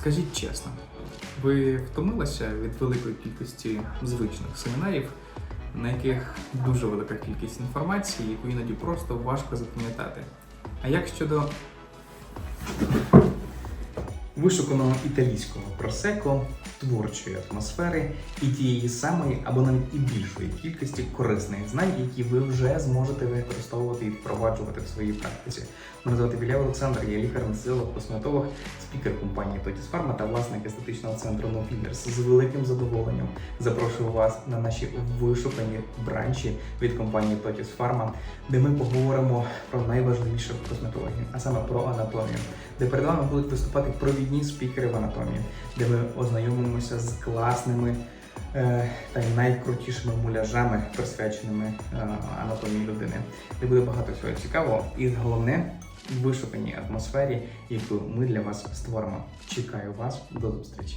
Скажіть чесно, ви втомилися від великої кількості звичних семінарів, на яких дуже велика кількість інформації, яку іноді просто важко запам'ятати. А як щодо вишуканого італійського просеко, творчої атмосфери і тієї самої або навіть і більшої кількості корисних знань, які ви вже зможете використовувати і впроваджувати в своїй практиці. Мене звати Віля Олександр, я лікар-анестезіолог, косметолог, спікер компанії Totis Pharma та власник естетичного центру No З великим задоволенням запрошую вас на наші вишукані бранчі від компанії Totis Pharma, де ми поговоримо про найважливіше в косметології, а саме про анатомію, де перед вами будуть виступати провідні спікери в анатомії, де ми ознайомимося з класними е, та найкрутішими муляжами, присвяченими е, анатомії людини, де буде багато всього цікавого і головне в вишуканій атмосфері, яку ми для вас створимо. Чекаю вас до зустрічі.